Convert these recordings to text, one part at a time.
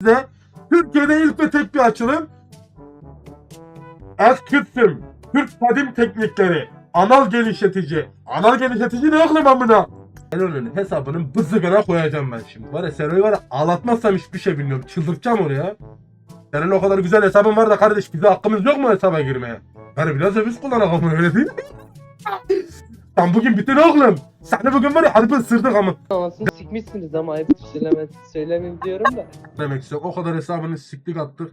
size Türkiye'de ilk ve tek bir açılım Eskütüm Türk Kadim Teknikleri Anal genişletici Anal genişletici ne oğlum amına? Elo'nun hesabının bızıgına koyacağım ben şimdi. Var ya Sero'yu var ya ağlatmazsam hiçbir şey bilmiyorum. Çıldırtacağım oraya. Senin o kadar güzel hesabın var da kardeş bize hakkımız yok mu hesaba girmeye? Yani biraz da biz kullanalım öyle değil mi? Sen bugün bitin oğlum. Seni bugün var ya harbi ısırdık ama. Anasını sikmişsiniz ama ayıp söylemez, diyorum da. demek istiyorum. O kadar hesabını siktik attık.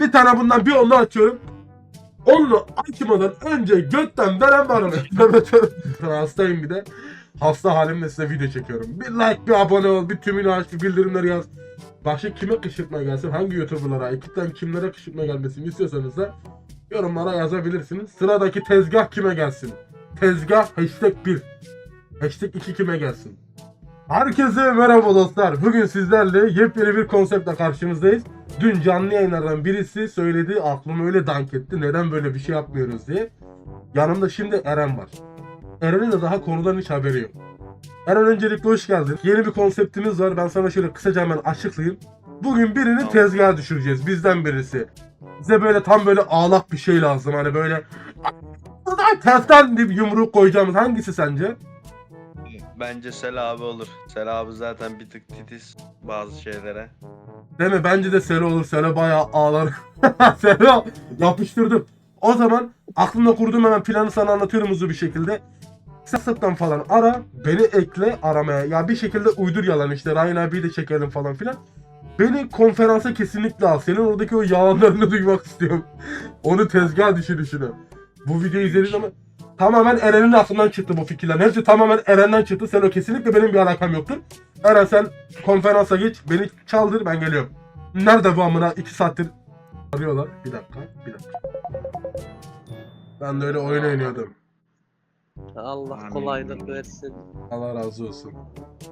Bir tane bundan bir onlu açıyorum. Onlu açmadan önce götten veren var mı? Ben hastayım bir de. Hasta halimle size video çekiyorum. Bir like, bir abone ol, bir tümünü aç, bir bildirimleri yaz. Başka kime kışırtma gelsin, hangi youtuberlara, ekipten kimlere kışırtma gelmesini istiyorsanız da yorumlara yazabilirsiniz. Sıradaki tezgah kime gelsin? Tezgah hashtag 1. Hashtag 2 kime gelsin? Herkese merhaba dostlar. Bugün sizlerle yepyeni bir konseptle karşınızdayız. Dün canlı yayınlardan birisi söyledi, aklımı öyle dank etti. Neden böyle bir şey yapmıyoruz diye. Yanımda şimdi Eren var. Eren'in de daha konudan hiç haberi yok. Eren öncelikle hoş geldin. Yeni bir konseptimiz var. Ben sana şöyle kısaca hemen açıklayayım. Bugün birini tezgaha düşüreceğiz. Bizden birisi. Bize böyle tam böyle ağlak bir şey lazım. Hani böyle tersten bir yumruk koyacağımız hangisi sence? Bence Sel abi olur. Sel abi zaten bir tık titiz bazı şeylere. Değil mi? Bence de Selo olur. Selo bayağı ağlar. Selo yapıştırdım. O zaman aklımda kurduğum hemen planı sana anlatıyorum hızlı bir şekilde. WhatsApp'tan falan ara, beni ekle aramaya. Ya bir şekilde uydur yalan işte. Ryan abiyi de çekelim falan filan. Beni konferansa kesinlikle al. Senin oradaki o yalanlarını duymak istiyorum. Onu tezgah düşürüşünü. Bu videoyu izlediğin zaman tamamen Eren'in aklından çıktı bu fikirler. Hepsi tamamen Eren'den çıktı. Selo kesinlikle benim bir alakam yoktur. Eren sen konferansa geç. Beni çaldır ben geliyorum. Nerede bu amına? 2 saattir arıyorlar. Bir dakika. Bir dakika. Ben de öyle oyun oynuyordum. Allah kolaylık versin. Allah razı olsun.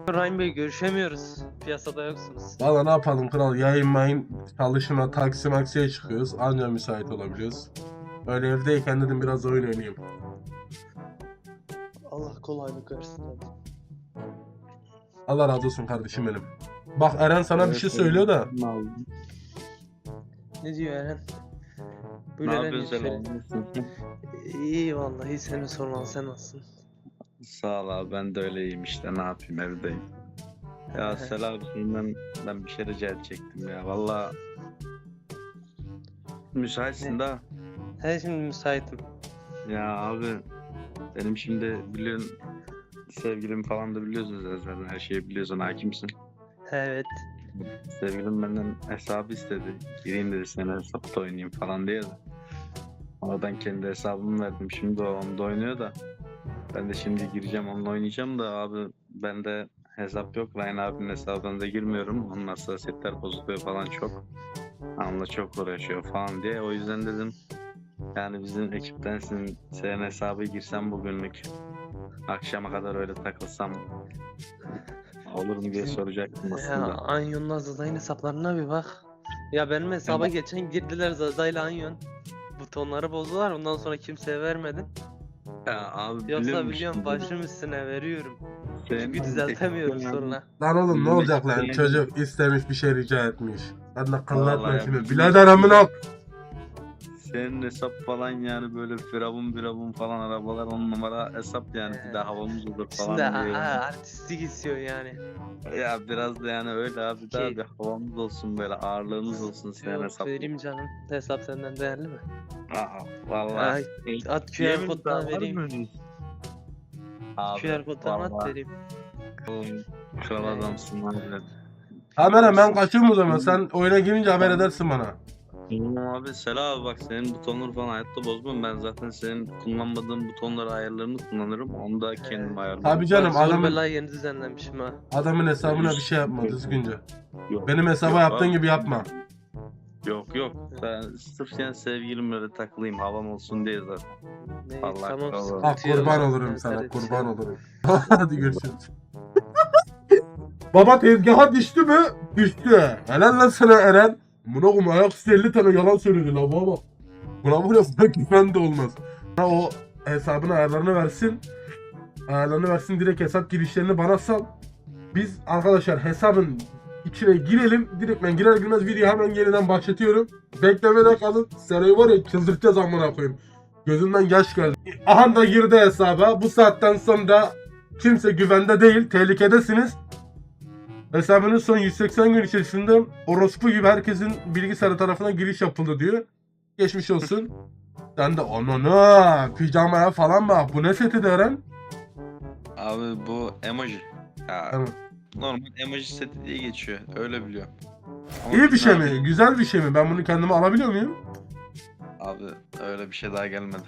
Ryan Bey görüşemiyoruz. Piyasada yoksunuz. Valla ne yapalım kral yayın mayın çalışma taksi maksiye çıkıyoruz. Anca müsait olabiliyoruz. Öyle evdeyken dedim biraz oyun oynayayım. Allah kolaylık versin. Allah razı olsun kardeşim benim. Bak Eren sana bir şey söylüyor da. Ne diyor Eren? Ne Böyle yapıyorsun şey. abi? İyi vallahi seni sormalı sen nasılsın? Sağ ol abi ben de öyleyim işte ne yapayım evdeyim. Ya Sel abi senden ben bir şey rica edecektim ya valla. Müsaitsin Ne? de. He şimdi müsaitim. Ya abi benim şimdi biliyorsun sevgilim falan da biliyorsunuz zaten her şeyi biliyorsun hakimsin. Evet. Sevgilim benden hesabı istedi. Gireyim dedi senin hesapta oynayayım falan diye de. Oradan kendi hesabımı verdim. Şimdi o onda oynuyor da. Ben de şimdi gireceğim onunla oynayacağım da abi bende hesap yok. Ryan abinin hesabına da girmiyorum. Onun hassasiyetler bozuluyor falan çok. Onunla çok uğraşıyor falan diye. O yüzden dedim yani bizim ekiptensin. Senin hesabı girsem bugünlük. Akşama kadar öyle takılsam olur mu diye soracaktım Ya aslında. Anyon'un Azaday'ın hesaplarına bir bak. Ya benim hesaba Tamam. geçen girdiler Zazay'la Anyon. Butonları bozdular ondan sonra kimseye vermedim. Ya abi Yoksa biliyorum biliyorum başım üstüne veriyorum. Senin Çünkü düzeltemiyorum ekipten sonra. Lan oğlum ne olacak lan? ekipten- Çocuk istemiş bir şey rica etmiş. Ben de kıllatma Vallahi şimdi. ya. Birader amına. Senin hesap falan yani böyle firavun firavun falan arabalar on numara hesap yani bir de havamız olur falan Şimdi diyor. aa, yani. artistik istiyor yani. Ya biraz da yani öyle abi daha Ki- bir havamız olsun böyle ağırlığımız olsun senin Yok hesap. vereyim canım. Hesap senden değerli mi? Aa, vallahi. Ay, at QR koddan vereyim. öyle? Abi, QR koddan at vallahi vereyim. oğlum, Kral adamsın lan. Kamera ben kaçıyorum o zaman. Sen oyuna girince haber edersin bana. Tamam abi Sela abi bak senin butonları falan hayatta bozmam. Ben zaten senin kullanmadığın butonları ayarlarını kullanırım. Onu da kendim ayarlarım. Tabii canım zor adamın bela yeni düzenlemişim ha. adamın hesabına bir şey yapma düzgünce. Yok. Benim hesaba Yok yaptığın abi. gibi yapma. Yok yok. Ben sırf yani sevgilim böyle takılayım havam olsun diye zaten. Ne, Allah tamam Allah. sıkıntı Bak yok. kurban olurum sana kurban şey- olurum. Hadi görüşürüz. Baba tezgaha düştü mü? Düştü. Helal lan sana Eren. Buna koyayım ayak üstü 50 tane yalan söyledi la baba. Buna var ya buna güven de olmaz. Ha, o hesabın ayarlarını versin. Ayarlarını versin direkt hesap girişlerini bana sal. Biz arkadaşlar hesabın içine girelim. Direkt ben girer girmez videoyu hemen yeniden başlatıyorum. Beklemede kalın. Sero'yu var ya çıldırtacağız amına koyayım. Gözünden yaş geldi. Aha da girdi hesaba. Bu saatten sonra kimse güvende değil. Tehlikedesiniz. Hesabının son 180 gün içerisinde orospu gibi herkesin bilgisayarı tarafına giriş yapıldı diyor. Geçmiş olsun. Sen de anana pijamaya falan bak. Bu ne seti Eren? Abi bu emoji. Ya, normal emoji seti diye geçiyor. Öyle biliyorum. Ama İyi bir şey güzel mi? Güzel bir şey mi? Ben bunu kendime alabiliyor muyum? Abi öyle bir şey daha gelmedi.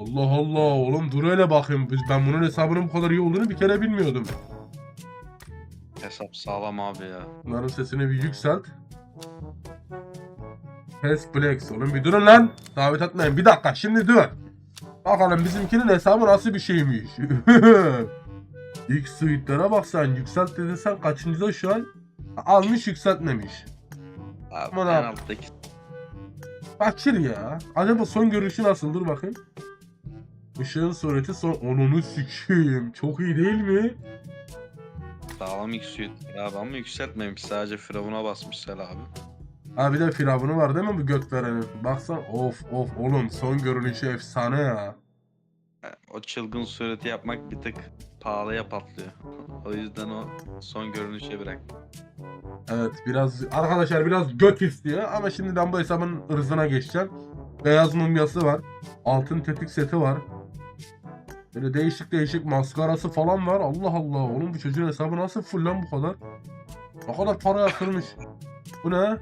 Allah Allah oğlum dur öyle bakayım. Biz- Ben bunun hesabının bu kadar iyi olduğunu bir kere bilmiyordum. Hesap sağlam abi ya. Bunların sesini bir yükselt. Test Flex oğlum bir durun lan. Davet etmeyin. Bir dakika şimdi dur. Bakalım bizimkinin hesabı nasıl bir şeymiş. İlk suite'lere bak sen. Yükselt dedin sen kaçıncıda şu an? Almış yükseltmemiş. Abi Aman en abi. alttaki Fakir ya. Acaba son görüşü nasıl? Dur bakayım. Işığın sureti son... Onunu sikeyim. Çok iyi değil mi? Sağlam X-Suite abi ama yükseltmemiş. Sadece Firavun'a basmış Sel abi. Ha bir de firavunu var değil mi bu gök verenin? Baksan of of oğlum son görünüşü efsane ya. O çılgın sureti yapmak bir tık pahalıya patlıyor. o yüzden o son görünüşe bırak. Evet biraz arkadaşlar biraz gök istiyor ama şimdi ben bu hesabın ırzına geçeceğim. Beyaz mumyası var. Altın tetik seti var. Böyle değişik değişik maskarası falan var. Allah Allah oğlum bu çocuğun hesabı nasıl full lan bu kadar? Ne kadar para yatırmış. Bu ne?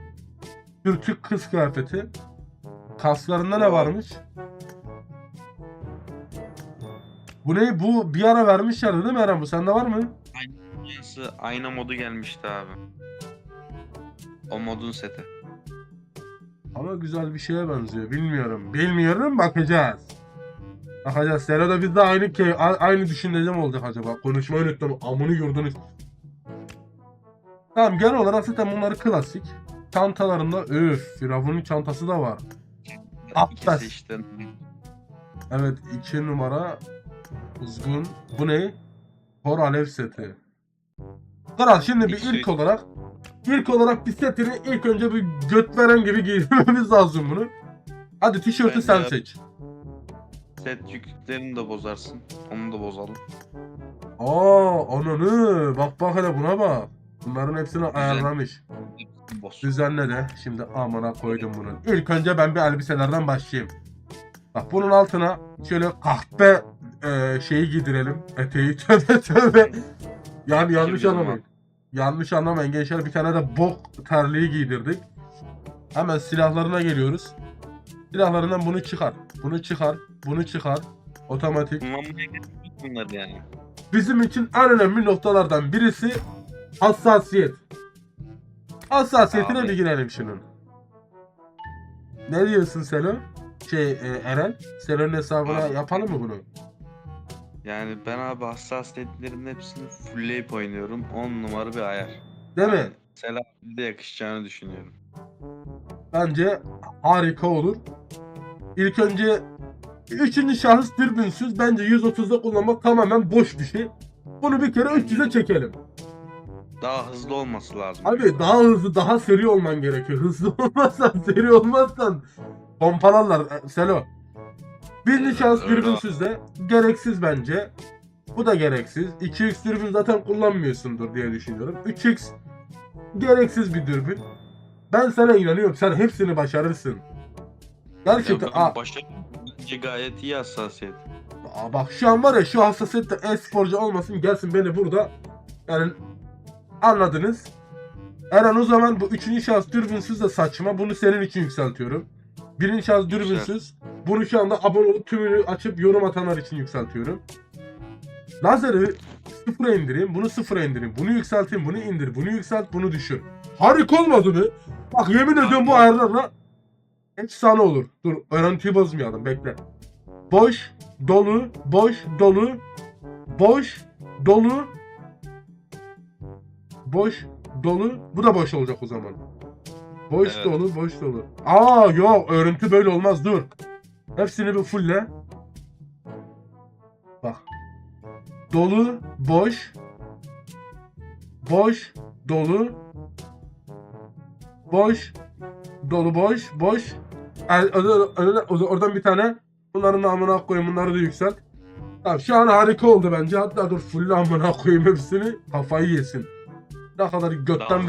Türk kız kıyafeti. Kaslarında ne varmış? Bu ne? Bu bir ara vermişlerdi değil mi Eren? Bu sende var mı? Dünyası ayna modu gelmişti abi. O modun seti. Ama güzel bir şeye benziyor. Bilmiyorum. Bilmiyorum bakacağız. Bakacağız. Serada biz de aynı ke a- aynı düşüncede mi olduk acaba? Konuşmayı unuttum. Amını yurdunuz. Tamam genel olarak zaten bunları klasik. Çantalarında öf. Firavun'un çantası da var. İşte Evet iki numara uzgun. Bu ne? Hor alev seti. Kral şimdi bir ilk olarak ilk olarak bir setini ilk önce bir göt veren gibi giydirmemiz lazım bunu. Hadi tişörtü sen seç. Set yüklerini de bozarsın. Onu da bozalım. Aa ananı bak bak hele buna bak. Bunların hepsini ayarlamış. Boz. Düzenle de. Şimdi amına koydum bunu. İlk önce ben bir elbiselerden başlayayım. Bak bunun altına şöyle kahpe e, şeyi giydirelim. Eteği tövbe tövbe. Yani yanlış anlamayın. Yanlış anlamayın gençler bir tane de bok terliği giydirdik. Hemen silahlarına geliyoruz. Silahlarından bunu çıkar. Bunu çıkar. Bunu çıkar. Otomatik. Kullanmaya gerek yok bunlar yani. Bizim için en önemli noktalardan birisi hassasiyet. Hassasiyetine Abi. bir girelim şunun. Ne diyorsun Selo? Şey e, Eren, Selo'nun hesabına Abi. yapalım mı bunu? Yani ben abi hassasiyetlerimin hepsini fullleyip oynuyorum. 10 numara bir ayar. Değil mi? Yani Sel abi de yakışacağını düşünüyorum. Bence harika olur. İlk önce üçüncü şahıs dürbünsüz bence 130'da kullanmak tamamen boş bir şey. Bunu bir kere 300'e çekelim. Daha hızlı olması lazım. Abi daha hızlı, daha seri olman gerekiyor. Hızlı olmazsan, seri olmazsan pompalarlar. E, Selo. Birinci şans dürbünsüz de gereksiz bence. Bu da gereksiz. 2x dürbün zaten kullanmıyorsundur diye düşünüyorum. 3x gereksiz bir dürbün. Ben sana inanıyorum. Sen hepsini başarırsın. Gerçekten. Ya. Bence gayet iyi hassasiyet. aa bak şu an var ya şu hassasiyette e-sporcu olmasın gelsin beni burada. Yani anladınız. Eren o zaman bu üçüncü şahıs dürbünsüz de saçma. Bunu senin için yükseltiyorum. Birinci şahıs dürbünsüz. Bunu şu anda abone olup tümünü açıp yorum atanlar için yükseltiyorum. Lazeri sıfıra indireyim, bunu sıfıra indireyim, bunu yükselteyim, bunu indir, bunu yükselt, bunu düşür. Harika olmadı mı? Bak yemin ediyorum bu ayarlarla efsane olur. Dur öğrentiyi bozmayalım bekle. Boş, dolu, boş, dolu, boş, dolu, boş, dolu. Bu da boş olacak o zaman. Boş Evet. dolu, boş dolu. Aa yok örüntü böyle olmaz dur. Hepsini bir fulle. Bak. Dolu, boş, boş, dolu, boş, dolu boş, boş. Ö- Oradan bir tane bunların amına koyayım bunları da yükselt. Tamam şu an harika oldu bence. Hatta dur full amına koyayım hepsini kafayı yesin. Ne kadar götten Tamam.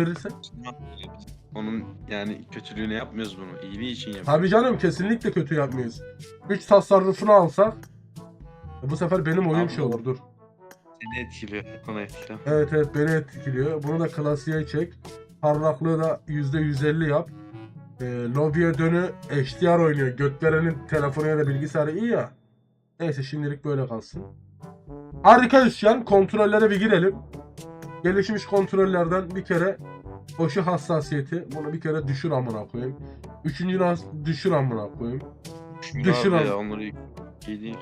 Onun yani kötülüğünü yapmıyoruz bunu. İyiliği için yapıyoruz. Tabii canım kesinlikle kötü yapmıyoruz. Güç tasarrufunu alsak bu sefer benim oyun şey olur dur. Seni etkiliyor. Onu etkiliyor. Evet evet beni etkiliyor. Bunu da klasiğe çek. Parlaklığı da %150 yap. E, lobiye dönü HDR oynuyor. Gökdelen'in telefonu ya da bilgisayarı iyi ya. Neyse şimdilik böyle kalsın. Harikayız şu an. Kontrollere bir girelim. Gelişmiş kontrollerden bir kere koşu hassasiyeti. Bunu bir kere düşür amına koyayım. Üçüncü düşür amına koyayım. Düşür ya onları iyi değil.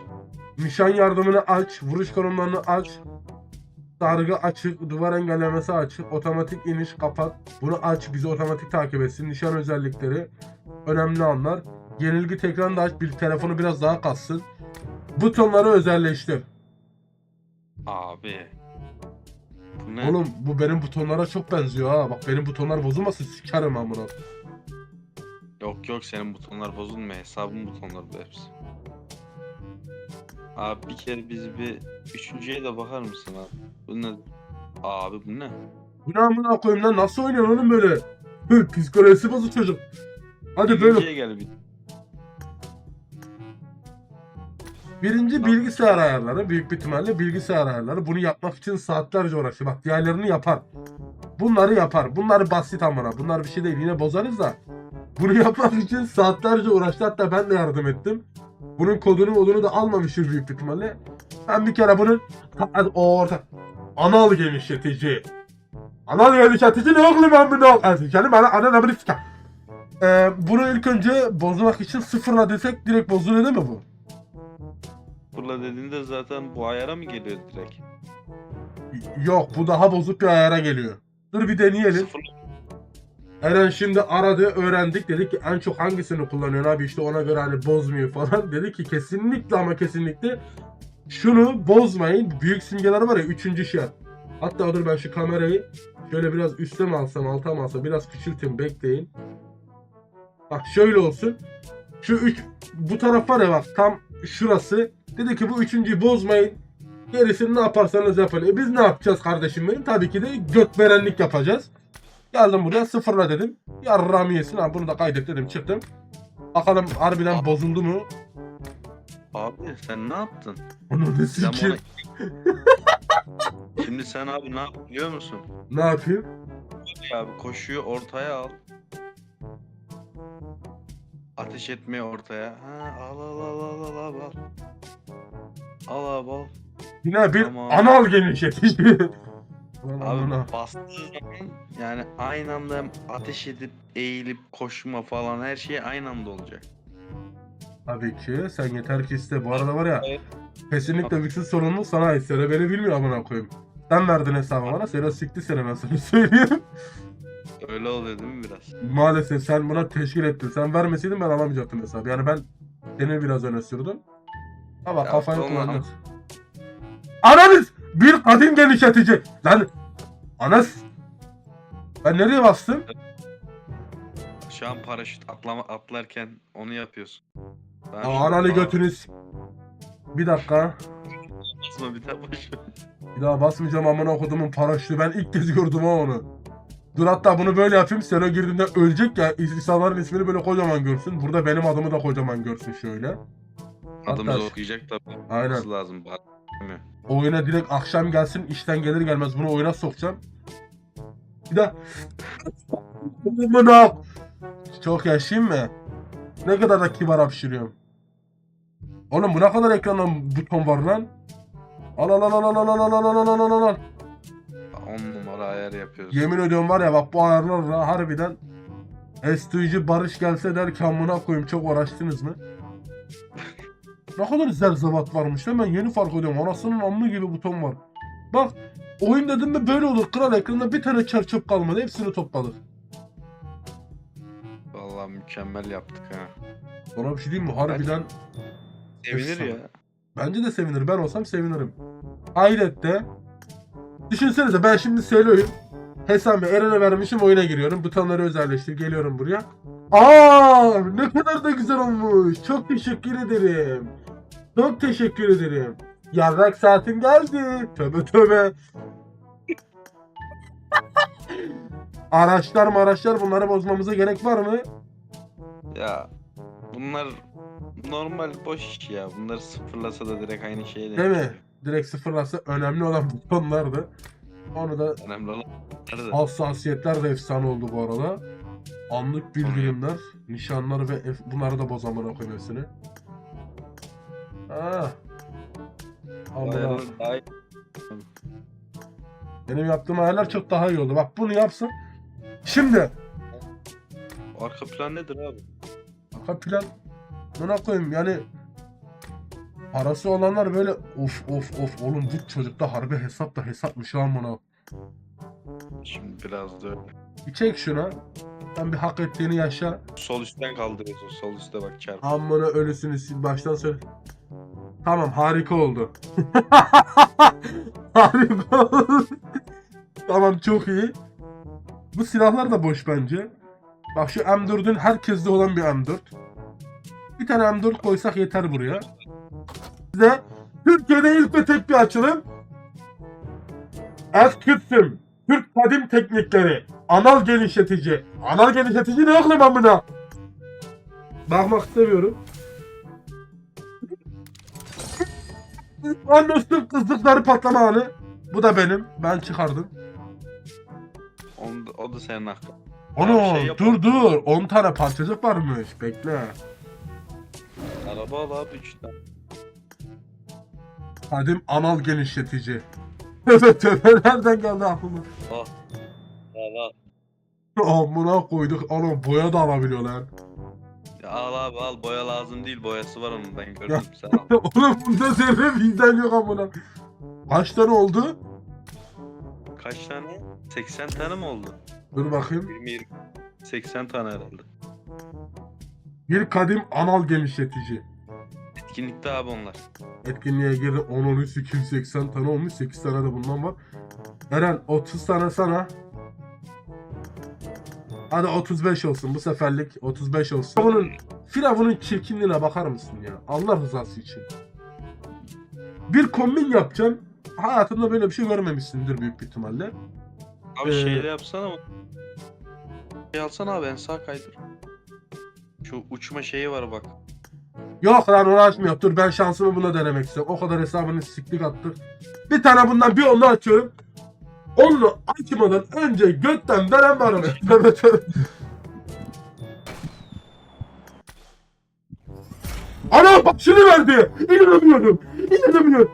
Nişan yardımını aç, vuruş konumlarını aç. Sargı açık, duvar engellemesi açık, otomatik iniş kapat. Bunu aç, bizi otomatik takip etsin. Nişan özellikleri önemli anlar. Yenilgi tekranı da aç, bir telefonu biraz daha kassın. Butonları özelleştir. Abi. Bu ne? Oğlum bu benim butonlara çok benziyor ha. Bak benim butonlar bozulmasın sikerim amına. Yok yok senin butonlar bozulmuyor. Hesabın butonları bu hepsi. Abi bir kere biz bir üçüncüye de bakar mısın abi? Bu ne? Abi bu ne? Bu ne amına koyayım lan nasıl oynuyorsun oğlum böyle? Hı, Psikolojisi bozuk çocuk. Hadi böyle. Üçüncüye gel bir. Birinci bilgisayar ayarları büyük bir ihtimalle bilgisayar ayarları. Bunu yapmak için saatlerce uğraşıyor. Bak diğerlerini yapar. Bunları yapar. Bunlar basit amına. Bunlar bir şey değil. Yine bozarız da. Bunu yapmak için saatlerce uğraştı. Hatta ben de yardım ettim. Bunun kodunu modunu da almamıştır büyük ihtimalle. Ben bir kere bunun orta anal genişletici. Anal genişletici ne oğlum ben bunu al. Yani bana ana bir sikar. Ee, bunu ilk önce bozmak için sıfırla desek direkt bozuluyor değil mi bu? Fırla dediğinde zaten bu ayara mı geliyor direkt? Yok bu daha bozuk bir ayara geliyor. Dur bir deneyelim. Sıfır Eren şimdi aradı öğrendik dedik ki en çok hangisini kullanıyorsun abi işte ona göre hani bozmuyor falan. Dedi ki kesinlikle ama kesinlikle şunu bozmayın. Büyük simgeler var ya üçüncü şart. Hatta dur ben şu kamerayı şöyle biraz üstte mi alsam alta mı alsam biraz küçülteyim bekleyin. Bak şöyle olsun. Şu üç bu taraf var ya bak tam şurası. Dedi ki bu üçüncüyü bozmayın. Gerisini ne yaparsanız yapın. E biz ne yapacağız kardeşim benim? Tabii ki de gökberenlik yapacağız. Geldim buraya sıfırla dedim. Yarram yesin abi bunu da kaydet dedim çıktım. Bakalım harbiden bozuldu mu? Abi sen ne yaptın? Onu ne Sen sikeyim? Şimdi sen abi ne yap biliyor musun? Ne yapayım? Abi koşuyu ortaya al. Ateş etmeyi ortaya. Ha, al al al al al al al. Al abi al. Yine bir Tamam. anal genişletici. Abi amına. bastığı zaman yani aynı anda ateş edip eğilip koşma falan her şey aynı anda olacak. Tabii ki sen yeter ki iste. Bu arada var ya Evet. kesinlikle bütün sorumluluk sana ait. Sene beni bilmiyor amına koyayım. Sen verdin hesabı bana. Sene sikti seni ben sana söyleyeyim. Öyle oluyor değil mi biraz? Maalesef sen buna teşkil ettin. Sen vermeseydin ben alamayacaktım hesabı. Yani ben seni biraz öne sürdüm. Ama Ya kafayı sonra- kullandın. Ananız! Bir kadın genişletici. Lan! Anas! Ben nereye bastım? Şu an paraşüt atlama atlarken onu yapıyorsun. Ben Aa, Ananı götünüz. Bir dakika. basma bir daha ver. Bir daha basmayacağım amına kodumun paraşütü. Ben ilk kez gördüm ha onu. Dur hatta bunu böyle yapayım. Sero girdiğinde ölecek ya. insanların ismini böyle kocaman görsün. Burada benim adımı da kocaman görsün şöyle. Adımızı Hatta- okuyacak tabii. Aynen. Nasıl lazım? Bak- mi? Oyuna direkt akşam gelsin. işten gelir gelmez bunu oyuna sokacağım. Bir de Amına. Çok yaşayayım mı? Ne kadar da kibar hapşırıyorum. Oğlum bu ne kadar ekranda buton var lan? Al al al al al al al al al al al al. 10 numara ayar yapıyoruz. Yemin ediyorum var ya bak bu ayarlarla harbiden S2'ci Barış gelse der ki amına koyayım çok uğraştınız mı? Ne kadar zerzevat varmış ben yeni fark ediyorum. Anasının amlı gibi buton var. Bak oyun dedim mi böyle olur. Kral ekranda bir tane çerçöp kalmadı. Hepsini topladık. Vallahi mükemmel yaptık ha. Sonra bir şey diyeyim mi? Harbiden Sevinir Efsane. ya. bence de sevinir. Ben olsam sevinirim. Hayrette. Düşünsenize ben şimdi söylüyorum. Hesabı Eren'e vermişim oyuna giriyorum. Butonları özelleştir. Geliyorum buraya. Aa ne kadar da güzel olmuş. Çok teşekkür ederim. Çok teşekkür ederim. Yarrak saatin geldi. Tövbe tövbe. araçlar maraçlar bunları bozmamıza gerek var mı? Ya bunlar normal boş iş ya. Bunları sıfırlasa da direkt aynı şeye Değil mi? Direkt sıfırlasa önemli olan butonlardı. Onu da Önemli olan bunlar da. hassasiyetler de efsane oldu bu arada. Anlık bildirimler, nişanlar ve bunları da bozamana koymasını. Ah. Bu Allah. ayarlar daha iyi. Benim yaptığım ayarlar çok daha iyi oldu. Bak bunu yapsın. Şimdi Arka plan nedir abi? arka plan buna koyayım yani parası olanlar böyle of of of oğlum bu çocukta harbi hesap da hesapmış lan buna. Şimdi biraz da öyle. Bir çek şuna. Sen bir hak ettiğini yaşa. Sol üstten kaldırıyorsun. Sol üstte bak çarp. Amına ölüsünü sil baştan söyle. Tamam harika oldu. harika oldu. tamam çok iyi. Bu silahlar da boş bence. Bak şu M4'ün herkeste olan bir M4. Bir tane M4 koysak yeter buraya. Size Türkiye'de ilk ve tek bir açılım. Eskitsim. Türk kadim teknikleri. Anal genişletici. Anal genişletici ne oğlum amına? Bakmak istemiyorum. Anlaştık kızlıkları patlama anı. Bu da benim. Ben çıkardım. Onu, da- o da senin hakkın. Onu şey dur dur. 10 tane parçacık varmış. Bekle. Araba al abi 3 tane. Kadim anal genişletici. Evet tövbe nereden geldi aklıma? Al al. Amına koyduk. Oğlum boya da alabiliyorlar. Ya al abi al boya lazım değil boyası var onun ben gördüm sen al. Oğlum bunda zerre vicdan yok amına. Kaç tane oldu? Kaç tane? 80 tane mi oldu? Dur bakayım. 20 20 80 tane herhalde. Bir kadim anal genişletici. Etkinlikte abi onlar. Etkinliğe girdi 10 13 280 tane olmuş 8 tane de bundan var. Eren 30 tane sana. Hadi 35 olsun bu seferlik 35 olsun. Bunun Firavun'un çirkinliğine bakar mısın ya? Allah rızası için. Bir kombin yapacağım. Hayatında böyle bir şey görmemişsindir büyük bir ihtimalle. Abi Ee, şeyle yapsana mı? Şey alsana abi en sağ kaydır. Şu uçma şeyi var bak. Yok lan uğraşmıyor. Dur ben şansımı buna denemek istiyorum. O kadar hesabını siktik attık. Bir tane bundan bir onu açıyorum. Onu açmadan önce götten veren var mı? Ana başını verdi. İnanamıyorum. İnanamıyorum.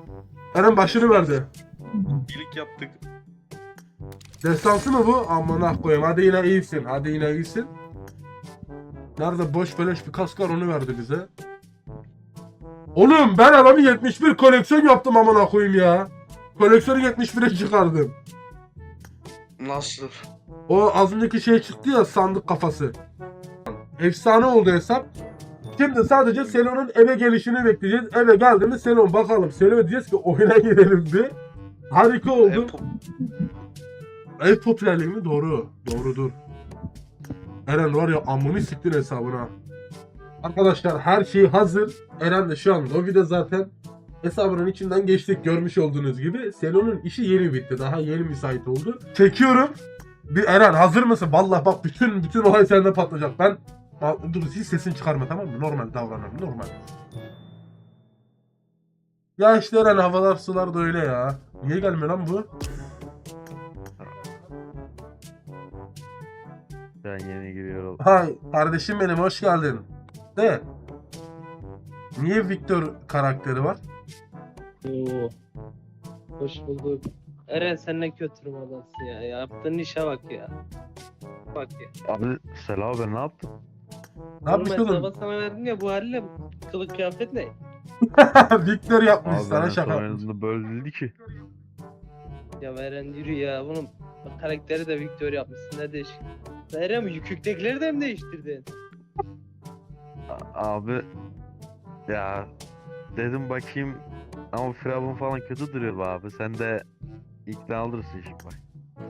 Eren başını verdi. İyilik yaptık. Destansı mı bu? Amına koyayım. Hadi yine iyisin. Hadi yine iyisin. Nerede boş beleş bir kask var onu verdi bize. Oğlum ben adamı 71 koleksiyon yaptım amına koyayım ya. Koleksiyonu 71'e çıkardım. Nasıl? O az önceki şey çıktı ya sandık kafası. Efsane oldu hesap. Şimdi sadece Selon'un eve gelişini bekleyeceğiz. Eve geldi mi Selon bakalım. Selon diyeceğiz ki oyuna girelim bir. Harika oldu. Ev popülerliği mi? Doğru. Doğrudur. Eren var ya amını siktir hesabına. Arkadaşlar her şey hazır. Eren de şu an lobide zaten hesabının içinden geçtik görmüş olduğunuz gibi. Selon'un işi yeni bitti. Daha yeni müsait oldu. Çekiyorum. Bir Eren hazır mısın? Vallahi bak bütün bütün olay sende patlayacak. Ben Bak, dur hiç sesini çıkarma tamam mı? Normal davranalım normal. Ya işte Eren havalar sular da öyle ya. Niye gelmiyor lan bu? Ben yeni giriyorum. Hay kardeşim benim hoş geldin. De. Niye Victor karakteri var? Oo. Hoş bulduk. Eren sen ne kötürüm adamsın ya. Yaptığın işe bak ya. Bak ya. Abi Sela ben ne yaptım? Ne yapmış Oğlum sana verdim ya bu halle kılık kıyafet ne? Victor yapmış Abi sana şaka. böyle değildi ki. Ya Eren yürü ya. Bunun karakteri de Victor yapmışsın ne değişik. Eren yüküktekileri de mi değiştirdin? Abi ya dedim bakayım ama Firavun falan kötü duruyor be abi. Sen de ikna olursun şimdi bak.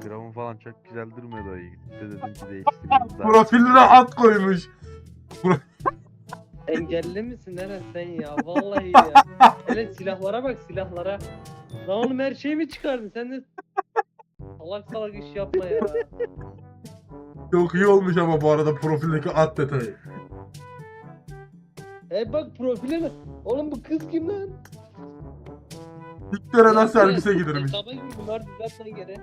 Gramı falan çok güzel durmuyordu o iyi. İşte dedim ki değiştireyim. daha. Profiline at koymuş. Engelli misin Eren sen ya? Vallahi ya. Hele silahlara bak silahlara. Lan oğlum her şeyi mi çıkardın? Sen de salak salak iş yapma ya. Çok iyi olmuş ama bu arada profildeki at detayı. E bak profiline. Oğlum bu kız kim lan? Ya, elbise giydirmiş. Hesaba gir bunlar düzelt lan geri.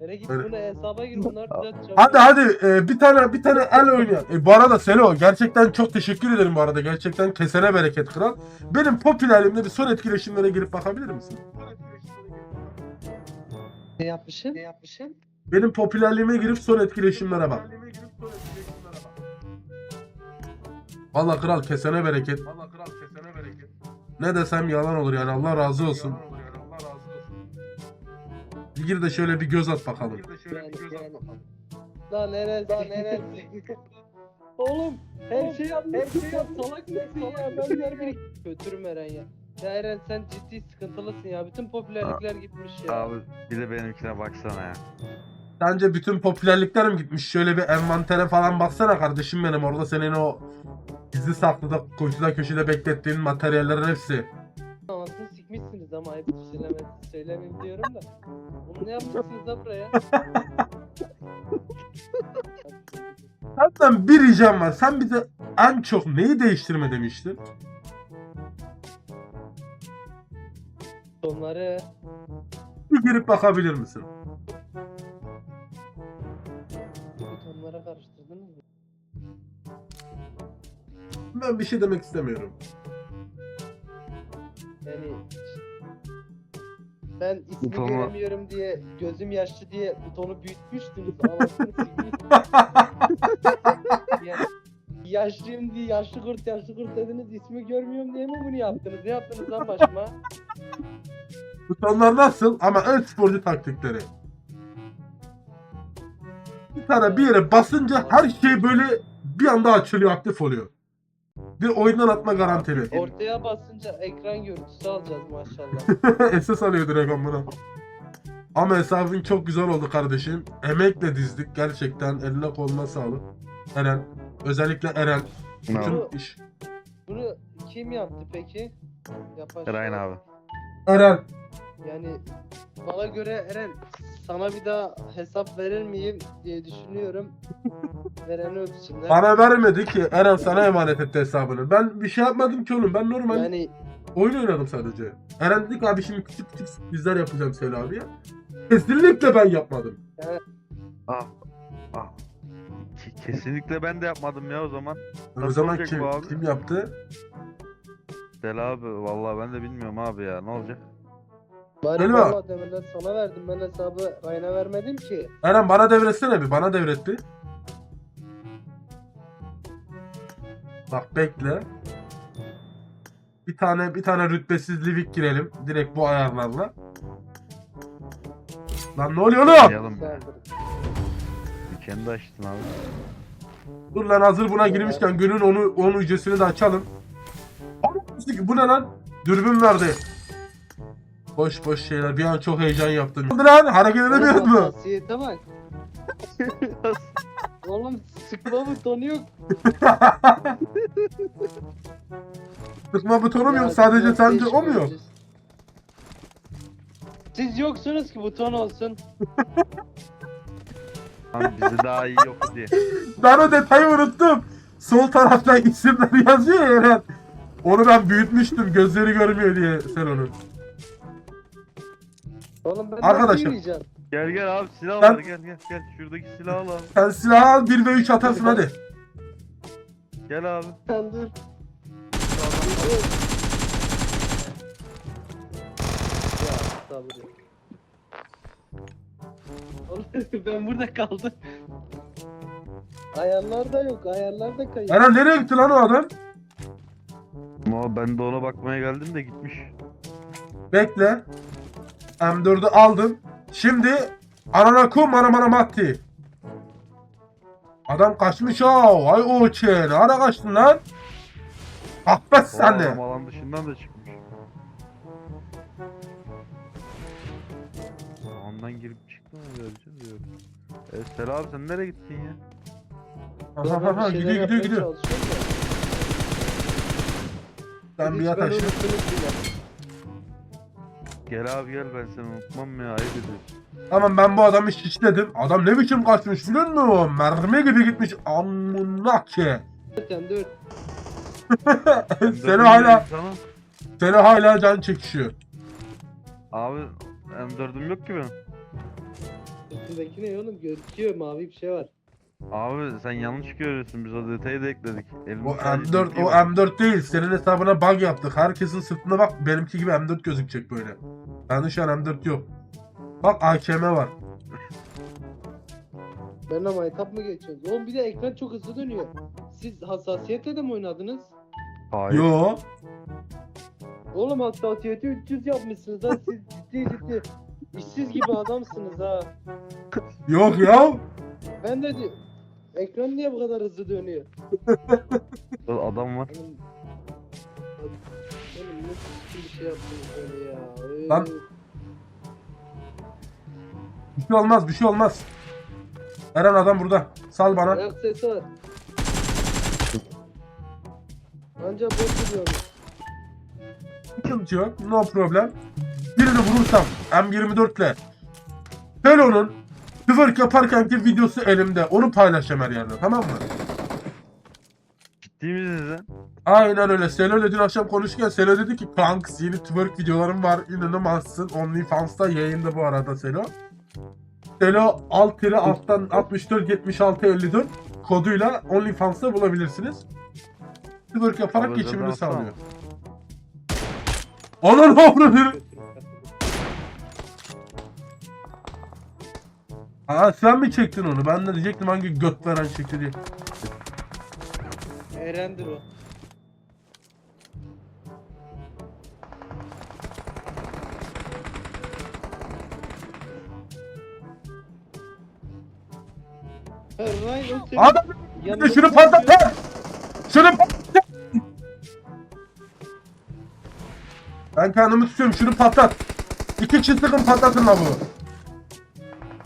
Nereye git Öyle. buna hesaba gir bunlar düzelt çabuk. Hadi hadi e, bir tane bir tane el oynayalım. E, bu arada Selo gerçekten çok teşekkür ederim bu arada. Gerçekten kesene bereket kral. Benim popülerliğimde bir son etkileşimlere girip bakabilir misin? Ne yapmışım? Ne yapmışım? Benim popülerliğime girip son etkileşimlere bak. Valla kral kesene bereket. Valla kral kesene bereket. Ne desem yalan olur yani Allah razı olsun. Bir gir de şöyle bir göz at bakalım. Yani, yani. Lan Eren lan Eren. Oğlum her şey yap her şey yap salak mısın ya ben her biri götürüm Eren ya. Ya Eren sen ciddi sıkıntılısın ya bütün popülerlikler gitmiş ya. Abi bir de benimkine baksana ya. Sence bütün popülerlikler mi gitmiş? Şöyle bir envantere falan baksana kardeşim benim. Orada senin o gizli saklıda kuytuda köşede beklettiğin materyallerin hepsi. Anasını sikmişsiniz ama ayıp söyleme, söylemeyeyim diyorum da. Bunu ne yapmışsınız da buraya? Senden bir ricam var. Sen bize en çok neyi değiştirme demiştin? Onları Bir girip bakabilir misin? butonlara karıştırdınız mı? Ben bir şey demek istemiyorum. Yani ben ismi Butonu- göremiyorum diye gözüm yaşlı diye butonu büyütmüştünüz yani, yaşlıyım diye yaşlı kurt yaşlı kurt dediniz ismi görmüyorum diye mi bunu yaptınız? Ne yaptınız lan başıma? Butonlar nasıl ama en sporcu taktikleri. Bir tane bir yere basınca her şey böyle bir anda açılıyor, aktif oluyor. Bir oyundan atma garantili. Ortaya basınca ekran görüntüsü alacağız maşallah. SS alıyor direkt amına. Ama hesabın çok güzel oldu kardeşim. Emekle dizdik gerçekten. Eline koluna sağlık. Eren. Özellikle Eren. Bütün iş. Bunu kim yaptı peki? Yapar. Ryan abi. Eren. Yani bana göre Eren sana bir daha hesap verir miyim diye düşünüyorum. Vereni öpsünler. Bana vermedi ki. Eren sana emanet etti hesabını. Ben bir şey yapmadım ki oğlum. Ben normal Yani oyun oynadım sadece. Eren dedi ki abi şimdi küçük küçük sürprizler yapacağım Selo abiye. Kesinlikle ben yapmadım. Ah. Ah. Ke- Kesinlikle ben de yapmadım ya o zaman. o Nasıl zaman olacak kim, bu abi? kim yaptı? Del abi vallahi ben de bilmiyorum abi ya ne olacak? Bari Elva. valla demirden sana verdim. Ben hesabı Ryan'a vermedim ki. Eren bana devretsene bir. Bana devret bir. Bak bekle. Bir tane bir tane rütbesiz livik girelim. Direkt bu ayarlarla. Lan ne oluyor oğlum? Oynayalım ya. Saldır. Bir kendi açtın abi. Dur lan hazır buna girmişken günün onu onun ücretini de açalım. Bu ne lan? Dürbün verdi. Boş boş şeyler. Bir an çok heyecan yaptım. Ne oldu lan? Hareket edemiyor Oğlum mu? hassasiyete bak. Oğlum sıkma butonu yok. Sıkma butonum Ya, yok. Sadece biraz sence o mu yok? Siz yoksunuz ki buton olsun. Lan bizi daha iyi yok diye. Ben o detayı unuttum. Sol tarafta isimler yazıyor ya Eren. Onu ben büyütmüştüm gözleri görmüyor diye sen onu. Oğlum ben Arkadaşım. yürüyeceğim? Gel gel abi silah Ben- var gel gel gel. Şuradaki silahı al abi. Sen silahı al 1 ve 3 atarsın hadi. Gel abi. Sen dur. Ya sabır ya. Oğlum ben burada kaldım. Ayarlar da yok, ayarlar da kayıp. Eren nereye gitti lan o adam? Ama ben de ona bakmaya geldim de gitmiş. Bekle. M4'ü aldım. Şimdi anana kum ana bana matti. Adam kaçmış ha. Vay o Ne ara kaçtın lan? Kahpet sen de. adam alan dışından da çıkmış. Ondan girip çıktı. Tamam vereceğim diyorum. E, abi sen nereye gittin ya? Aha, aha, gidiyor gidiyor gidiyor. Sen bir Hiç Gel abi gel ben seni unutmam ya ayıp ediyorsun. Tamam ben bu adamı şişledim. Adam ne biçim kaçmış biliyor musun? Mermi gibi gitmiş. Amına ki. Zaten dur. Ben seni hala seni hala can çekişiyor. Abi M4'üm yok ki benim. Üstündeki ne oğlum? Gözüküyor mavi bir şey var. Abi sen yanlış görüyorsun biz o detayı da ekledik. Elimde O sadece M4 bilgi o var. M4 değil. Senin hesabına bug yaptık. Herkesin sırtına bak benimki gibi M4 gözükecek böyle. Bende şu an M4 yok. Bak AKM var. Ben ama etap mı geçiyoruz? Oğlum bir de ekran çok hızlı dönüyor. Siz hassasiyetle de mi oynadınız? Hayır. Yo. Oğlum hassasiyeti 300 yapmışsınız ha siz ciddi ciddi. İşsiz gibi adamsınız ha. Yok ya. Ben de ekran niye bu kadar hızlı dönüyor? Orada Adam var. Oğlum, oğlum ne biçim bir şey yaptınız böyle ya. Lan. Öf. Bir şey olmaz bir şey olmaz. Eren adam burada. Sal bana. Ayak sesi var. Anca bot gidiyormuş. Sıkıntı yok. No problem. Birini vurursam M24 ile Pelo'nun twerk yaparkenki videosu elimde. Onu paylaşacağım her yerde. Tamam mı? Ciddi misin sen? Aynen öyle. Selo dün akşam konuşurken Selo dedi ki Kanks yeni twerk videolarım var. İnanamazsın. OnlyFans'ta yayında bu arada Selo. Selo alt tiri alttan 64 76 54 koduyla OnlyFans'ta bulabilirsiniz. Twerk yaparak geçimini sağlıyor. Ana ne Aa sen mi çektin onu? Ben de diyecektim hangi göt veren çekti diye. Erendir o. Adam yanında şunu konuşuyor. patlat! Şunu patlat! Ben kendimi tutuyorum şunu patlat. İki sıkın patlatın la bunu.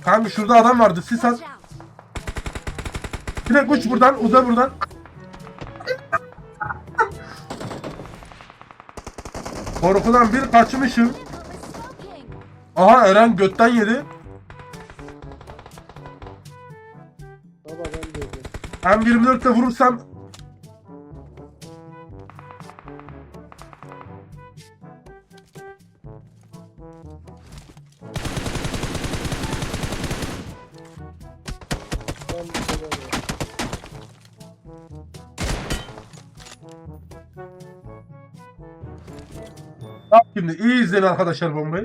Kanka şurada adam vardı sis at. Direkt uç buradan uza buradan. Korkudan bir kaçmışım. Aha Eren götten yedi. Baba ben de öyle. M24 ile vurursam şimdi iyi izleyin arkadaşlar bombayı.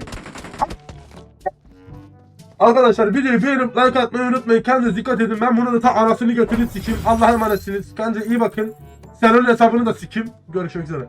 Arkadaşlar videoyu beğenip like atmayı unutmayın. Kendinize dikkat edin. Ben bunu da ta anasını götürün sikim. Allah'a emanetsiniz. Kendinize iyi bakın. Server'ın hesabını da sikim. Görüşmek üzere.